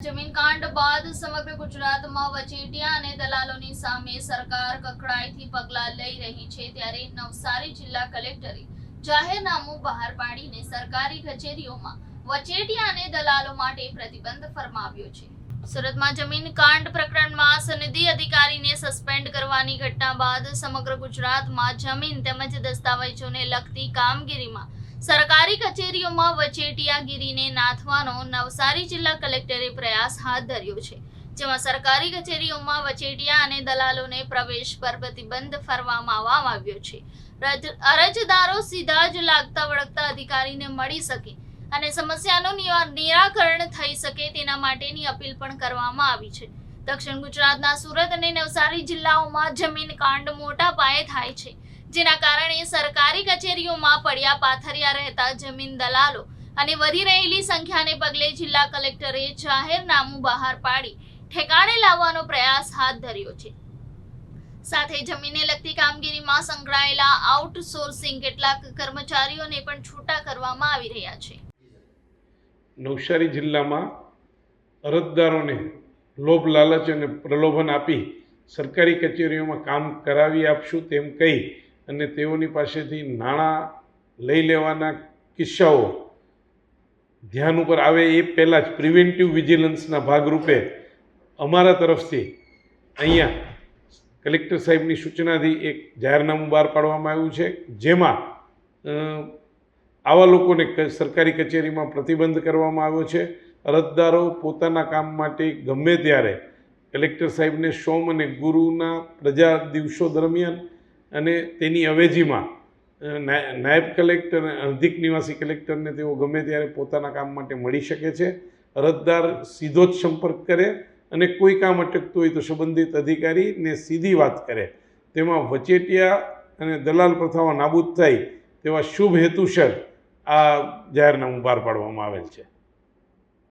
જમીન કાંડ બાદ સમગ્ર ગુજરાતમાં વચેટિયા અને દલાલોની સામે સરકાર કકડાઈથી પગલાં લઈ રહી છે ત્યારે નવસારી જિલ્લા કલેક્ટરે જાહેરનામું બહાર પાડીને સરકારી કચેરીઓમાં વચેટિયા અને દલાલો માટે પ્રતિબંધ ફરમાવ્યો છે. સુરતમાં જમીન કાંડ પ્રકરણમાં સનદી અધિકારીને સસ્પેન્ડ કરવાની ઘટના બાદ સમગ્ર ગુજરાતમાં જમીન તેમજ દસ્તાવેજોને લગતી કામગીરીમાં સરકારી કચેરીઓમાં વચેટિયાગીરીને નાથવાનો નવસારી જિલ્લા કલેક્ટરે પ્રયાસ હાથ ધર્યો છે, જેમાં સરકારી કચેરીઓમાં વચેટિયા અને દલાલોને પ્રવેશ પર પ્રતિબંધ ફરવામાં આવ્યો છે. રજ- અરજદારો સીધા જ લાગતા વળગતા અધિકારીને મળી શકે અને સમસ્યાનું નિરાકરણ થઈ શકે તેના માટેની અપીલ પણ કરવામાં આવી છે. દક્ષિણ ગુજરાતના સુરત અને નવસારી જિલ્લાઓમાં જમીન કાંડ મોટા પાયે થાય છે. જેના કારણે સરકારી કચેરીઓમાં પડ્યા પાથરિયા રહેતા જમીન દલાલો અને વધી રહેલી સંખ્યાને પગલે જિલ્લા કલેક્ટરે જાહેરનામું બહાર પાડી ઠેકાણે લાવવાનો પ્રયાસ હાથ ધર્યો છે. સાથે જમીનને લગતી કામગીરીમાં સંકળાયેલા આઉટસોર્સિંગ કેટલાક કર્મચારીઓને પણ છૂટા કરવામાં આવી રહ્યા છે. નવસારી જિલ્લામાં અરજદારોને લોભ લાલચ અને પ્રલોભન આપી સરકારી કચેરીઓમાં કામ કરાવી આપશું તેમ કહી અને તેઓની પાસેથી નાણાં લઈ લેવાના કિસ્સાઓ ધ્યાન ઉપર આવે એ પહેલાં જ પ્રિવેન્ટિવ વિજિલન્સના ભાગરૂપે અમારા તરફથી અહીંયા કલેક્ટર સાહેબની સૂચનાથી એક જાહેરનામું બહાર પાડવામાં આવ્યું છે, જેમાં આવા લોકોને સરકારી કચેરીમાં પ્રતિબંધ કરવામાં આવ્યો છે. અરજદારો પોતાના કામ માટે ગમે ત્યારે કલેક્ટર સાહેબને સોમ અને ગુરુના પ્રજા દિવસો દરમિયાન અને તેની અવેજીમાં નાયબ કલેક્ટર અધિક નિવાસી કલેક્ટરને તેઓ ગમે ત્યારે પોતાના કામ માટે મળી શકે છે, અરજદાર સીધો જ સંપર્ક કરે અને કોઈ કામ અટકતું હોય તો સંબંધિત અધિકારીને સીધી વાત કરે. તેમાં વચેટિયા અને દલાલ પ્રથાઓ નાબૂદ થાય તેવા શુભ હેતુસર આ જાહેરનામું બહાર પાડવામાં આવેલ છે.